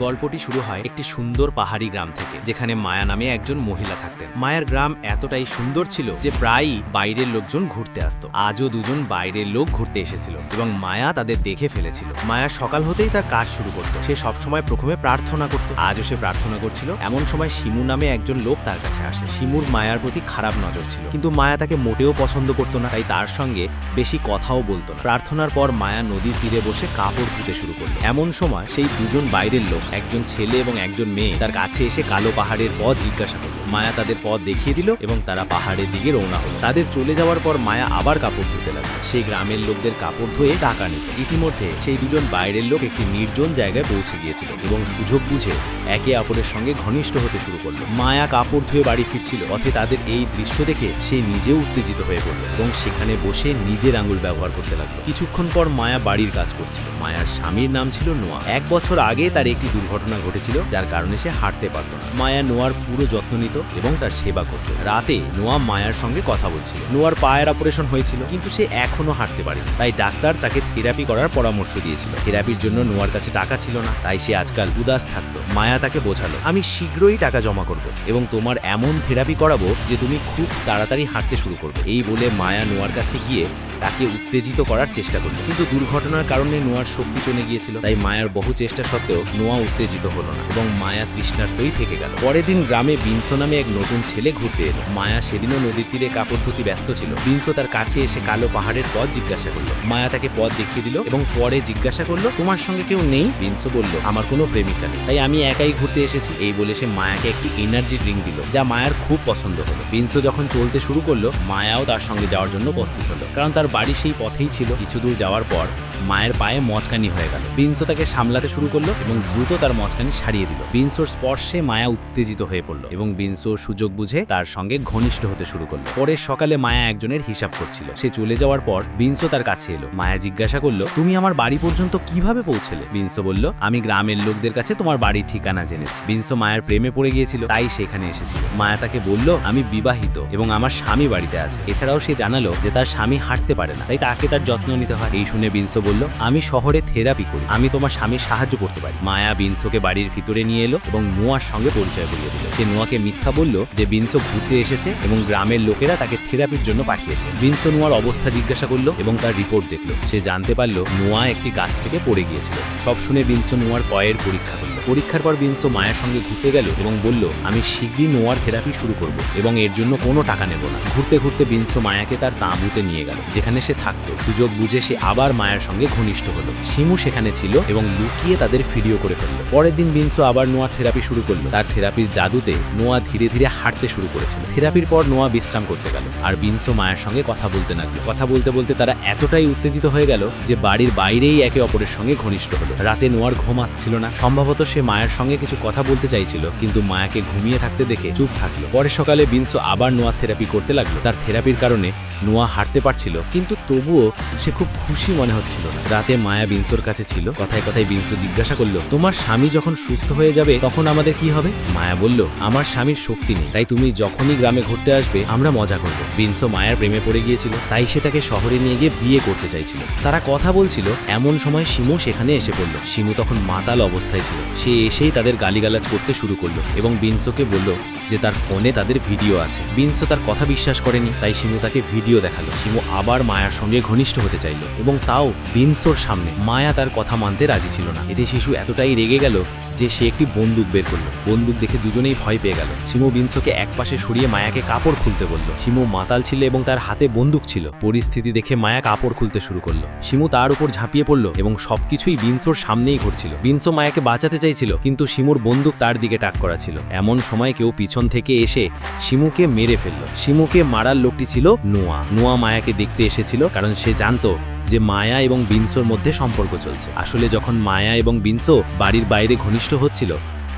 গল্পটি শুরু হয় একটি সুন্দর পাহাড়ি গ্রাম থেকে, যেখানে মায়া নামে একজন মহিলা থাকতেন। মায়ার গ্রাম এতটাই সুন্দর ছিল যে প্রায়ই বাইরের লোকজন ঘুরতে আসতো। আজও দুজন বাইরের লোক ঘুরতে এসেছিল এবং মায়া তাদের দেখে ফেলেছিল। মায়া সকাল হতেই তার কাজ শুরু করত। সে সবসময় প্রথমে প্রার্থনা করত। আজও সে প্রার্থনা করছিল। এমন সময় শিমু নামে একজন লোক তার কাছে আসে। শিমুর মায়ার প্রতি খারাপ নজর ছিল। কিন্তু মায়া তাকে মোটেও পছন্দ করতো না, তাই তার সঙ্গে বেশি কথাও বলতো না। প্রার্থনার পর মায়া নদীর তীরে বসে কাপড় ধুতে শুরু করল। এমন সময় সেই দুজন বাইরের লোক একজন ছেলে এবং একজন মেয়ে তার কাছে এসে কালো পাহাড়ের পথ জিজ্ঞাসা করল। মায়া তাদের পথ দেখিয়ে দিল এবং তারা পাহাড়ের দিকে রওনা হলো। তাদের চলে যাওয়ার পর মায়া আবার কাপড় ধুতে লাগল। সেই গ্রামের লোকদের কাপড় ধুয়ে টাকা নিত ইতিমধ্যে সেই দুজন বাইরের লোক একটি নির্জন জায়গায় পৌঁছে গিয়েছিল এবং সুযোগ বুঝে একে অপরের সঙ্গে ঘনিষ্ঠ হতে শুরু করল। মায়া কাপড় ধুয়ে বাড়ি ফিরছিল, পথে তাদের এই দৃশ্য দেখে সে নিজেও উত্তেজিত হয়ে পড়ল এবং সেখানে বসে নিজের আঙুল ব্যবহার করতে লাগল। কিছুক্ষণ পর মায়া বাড়ির কাজ করছিল। মায়ার স্বামীর নাম ছিল নোয়া। এক বছর আগে তার একটি দুর্ঘটনা ঘটেছিল, যার কারণে সে হাঁটতে পারত না। মায়া নোয়ার পুরো যত্ন নিত এবং তার সেবা করত। রাতে নোয়া মায়ার সঙ্গে কথা বলছিল। নোয়ার পায়ের অপারেশন হয়েছিল, কিন্তু সে এখনও হাঁটতে পারেনি। তাই ডাক্তার তাকে থেরাপি করার পরামর্শ দিয়েছিল। থেরাপির জন্য নোয়ার কাছে টাকা ছিল না, তাই সে আজকাল উদাস থাকতো। মায়া তাকে বোঝালো, আমি শীঘ্রই টাকা জমা করব এবং তোমার এমন থেরাপি করাবো যে তুমি খুব তাড়াতাড়ি হাঁটতে শুরু করবে। এই বলে মায়া নোয়ার কাছে গিয়ে তাকে উত্তেজিত করার চেষ্টা করল। কিন্তু দুর্ঘটনার কারণে নোয়ার শক্তি চলে গিয়েছিল, তাই মায়ার বহু চেষ্টা সত্ত্বেও নোয়া উত্তেজিত হলো না এবং মায়া তৃষ্ণার্তই থেকে গেল। পরের দিন গ্রামে বিনসো নামে এক নতুন ছেলে ঘুরতে এলো। মায়া সেদিনও নদীর তীরে কাপড় ধুতি ব্যস্ত ছিল। বিনসো তার কাছে এসে কালো পাহাড়ের পথ জিজ্ঞাসা করল। মায়া তাকে পথ দেখিয়ে দিল এবং পরে জিজ্ঞাসা করল, তোমার সঙ্গে কেউ নেই? বিনসো বলল, আমার কোনো প্রেমিকা নেই। তাই আমি একাই ঘুরতে এসেছি। এই বলে সে মায়াকে একটি এনার্জি ড্রিঙ্ক দিল, যা মায়ার খুব পছন্দ হলো। বিনসো যখন চলতে শুরু করল, মায়াও তার সঙ্গে যাওয়ার জন্য প্রস্তুত হলো। কারণ তার বাড়ি সেই পথেই ছিল। কিছু দূর যাওয়ার পর, মায়ের পায়ে মচকানি হয়ে গেল। বিনসো তাকে সামলাতে শুরু করল এবং দ্রুত তার মচকানি সারিয়ে দিল। বিনসোর স্পর্শে মায়া উত্তেজিত হয়ে পড়ল এবং বিনসো সুযোগ বুঝে তার সঙ্গে ঘনিষ্ঠ হতে শুরু করল। পরের সকালে মায়া একজনের হিসাব করছিল। সে চলে যাওয়ার পর বিনসো তার কাছে এলো। মায়া জিজ্ঞাসা করল, তুমি আমার বাড়ি পর্যন্ত কীভাবে পৌঁছেলে? বিনসো বলল, আমি গ্রামের লোকদের কাছে তোমার বাড়ির ঠিকানা জেনেছি। বিনসো মায়ের প্রেমে পড়ে গিয়েছিল, তাই সেখানে এসেছিল। মায়া তাকে বলল, আমি বিবাহিত এবং আমার স্বামী বাড়িতে আছে। এছাড়াও সে জানালো যে তার স্বামী হাঁটতে পারে না, তাই তাকে তার যত্ন নিতে হয়। এই শুনে বিনসো বলল, আমি শহরে থেরাপি করি। আমি তোমার স্বামীর সাহায্য করতে পারি। মায়া বিনসোকে বাড়ির ভিতরে নিয়ে এলো এবং নোয়ার সঙ্গে পরিচয় করিয়ে দিল। সে নোয়াকে মিথ্যা বলল যে বিনসো ঘুরতে এসেছে এবং গ্রামের লোকেরা তাকে থেরাপির জন্য পাঠিয়েছে। বিনসো নোয়ার অবস্থা জিজ্ঞাসা করল এবং তার রিপোর্ট দেখল। সে জানতে পারল নোয়া একটি গাছ থেকে পড়ে গিয়েছিল। সব শুনে বিনসো নোয়ার পয়ের পরীক্ষা পরীক্ষার পর বিনসো মায়ের সঙ্গে ঘুরতে গেল এবং বলল, আমি শীঘ্রই নোয়ার থেরাপি শুরু করব এবং এর জন্য কোনো টাকা নেব না। ঘুরতে ঘুরতে বিনসো মায়াকে তার তাঁবুতে নিয়ে গেল, যেখানে সে থাকতো। সুযোগ বুঝে সে আবার মায়ের সঙ্গে ঘনিষ্ঠ হলো। শিমু সেখানে ছিল এবং লুকিয়ে তাদের ভিডিও করে ফেলল। পরের দিন বিনসো আবার নোয়ার থেরাপি শুরু করল। তার থেরাপির জাদুতে নোয়া ধীরে ধীরে হাঁটতে শুরু করেছিল। থেরাপির পর নোয়া বিশ্রাম করতে গেল আর বিনসো মায়ের সঙ্গে কথা বলতে লাগল। কথা বলতে বলতে তারা এতটাই উত্তেজিত হয়ে গেল যে বাড়ির বাইরেই একে অপরের সঙ্গে ঘনিষ্ঠ হলো। রাতে নোয়ার ঘুম আসছিল না। সম্ভবত সে মায়ের সঙ্গে কিছু কথা বলতে চাইছিল, কিন্তু মায়াকে ঘুমিয়ে থাকতে দেখে চুপ থাকল। পরের সকালে বিনসো আবার নোয়া থেরাপি করতে লাগল। তার থেরাপির কারণে নোয়া হাঁটতে পারছিল, কিন্তু তবুও সে খুব খুশি মনে হচ্ছিল রাতে মায়া বিনসোর কাছে ছিল। কথায় কথায় বিনসো জিজ্ঞাসা করল, তোমার স্বামী যখন সুস্থ হয়ে যাবে, তখন আমাদের কি হবে? মায়া বলল, আমার স্বামীর শক্তি নেই, তাই তুমি যখনই গ্রামে ঘুরতে আসবে, আমরা মজা করব। বিনসো মায়ার প্রেমে পড়ে গিয়েছিল, তাই সে তাকে শহরে নিয়ে গিয়ে বিয়ে করতে চাইছিল। তারা কথা বলছিল, এমন সময় শিমু সেখানে এসে পড়ল। শিমু তখন মাতাল অবস্থায় ছিল। সে এসেই তাদের গালিগালাজ করতে শুরু করল এবং বিনসোকে বলল যে তার ফোনে তাদের ভিডিও আছে। বিনসো তার কথা বিশ্বাস করেনি, তাই শিমু তাকে ভিডিও দেখাল। শিমু আবার মায়ার সঙ্গে ঘনিষ্ঠ হতে চাইলো এবং তাও বিনসোর সামনে। মায়া তার কথা মানতে রাজি ছিল না। এতে শিশু এতটাই রেগে গেল যে সে একটি বন্দুক বের করল। বন্দুক দেখে দুজনেই ভয় পেয়ে গেল। শিমু বিনসোকে একপাশে সরিয়ে মায়াকে কাপড় খুলতে বলল। শিমু মাতাল ছিল এবং তার হাতে বন্দুক ছিল। পরিস্থিতি দেখে মায়া কাপড় খুলতে শুরু করল। শিমু তার উপর ঝাঁপিয়ে পড়ল এবং সবকিছুই বিনসোর সামনেই ঘটছিল। বিনসো মায়াকে বাঁচাতে চাইছিল কিন্তু শিমুর বন্দুক তার দিকে টাক করা ছিল। এমন সময় কেউ পিছন থেকে এসে শিমুকে মেরে ফেলল। শিমুকে মারার লোকটি ছিল নোয়া। নোয়া মায়াকে দেখতে এসেছিল কারণ সে জানতো যে মায়া এবং বিনসোর মধ্যে সম্পর্ক চলছে। আসলে যখন মায়া এবং বিনসো বাড়ির বাইরে ঘনিষ্ঠ হচ্ছিল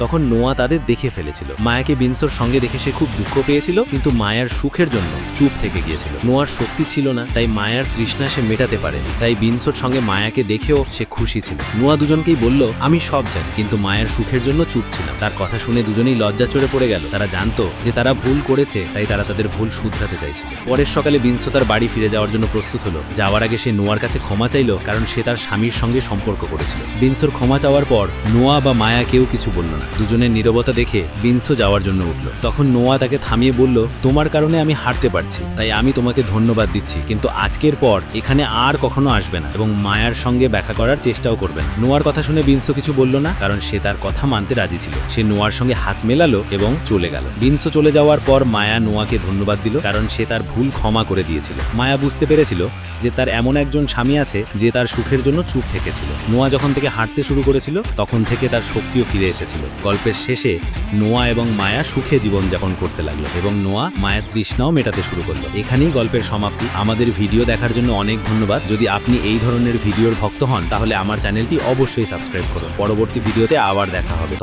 তখন নোয়া তাদের দেখে ফেলেছিল। মায়াকে বিনসোর সঙ্গে দেখে সে খুব দুঃখ পেয়েছিল, কিন্তু মায়ার সুখের জন্য চুপ থেকে গিয়েছিল। নোয়ার শক্তি ছিল না, তাই মায়ার তৃষ্ণা সে মেটাতে পারেনি। তাই বিনসোর সঙ্গে মায়াকে দেখেও সে খুশি ছিল। নোয়া দুজনকেই বলল, আমি সব জানি, কিন্তু মায়ের সুখের জন্য চুপ ছিলাম। তার কথা শুনে দুজনেই লজ্জা চড়ে পড়ে গেল। তারা জানতো যে তারা ভুল করেছে, তাই তারা তাদের ভুল শুধরাতে চাইছিল। পরের সকালে বিনসো তার বাড়ি ফিরে যাওয়ার জন্য প্রস্তুত হলো। যাওয়ার আগে সে নোয়ার কাছে ক্ষমা চাইলো, কারণ সে তার স্বামীর সঙ্গে সম্পর্ক করেছিল। বিনসোর ক্ষমা চাওয়ার পর নোয়া বা মায়া কেউ কিছু বলল না। দুজনের নীরবতা দেখে বিনসো যাওয়ার জন্য উঠল। তখন নোয়া তাকে থামিয়ে বলল, তোমার কারণে আমি হারতে পারছি, তাই আমি তোমাকে ধন্যবাদ দিচ্ছি, কিন্তু আজকের পর এখানে আর কখনো আসবে না এবং মায়ার সঙ্গে দেখা করার চেষ্টাও করবে না। নোয়ার কথা শুনে বিনসো কিছু বলল না, কারণ সে তার কথা মানতে রাজি ছিল। সে নোয়ার সঙ্গে হাত মেলালো এবং চলে গেল। বিনসো চলে যাওয়ার পর মায়া নোয়াকে ধন্যবাদ দিল, কারণ সে তার ভুল ক্ষমা করে দিয়েছিল। মায়া বুঝতে পেরেছিল যে তার এমন একজন স্বামী আছে যে তার সুখের জন্য চুপ থেকেছিল। নোয়া যখন থেকে হাঁটতে শুরু করেছিল, তখন থেকে তার শক্তিও ফিরে এসেছিল। গল্পের শেষে নোয়া এবং মায়া সুখে জীবনযাপন করতে লাগল এবং নোয়া মায়া তৃষ্ণাও মেটাতে শুরু করল। এখানেই গল্পের সমাপ্তি। আমাদের ভিডিও দেখার জন্য অনেক ধন্যবাদ। যদি আপনি এই ধরনের ভিডিওর ভক্ত হন, তাহলে আমার চ্যানেলটি অবশ্যই সাবস্ক্রাইব করুন। পরবর্তী ভিডিওতে আবার দেখা হবে।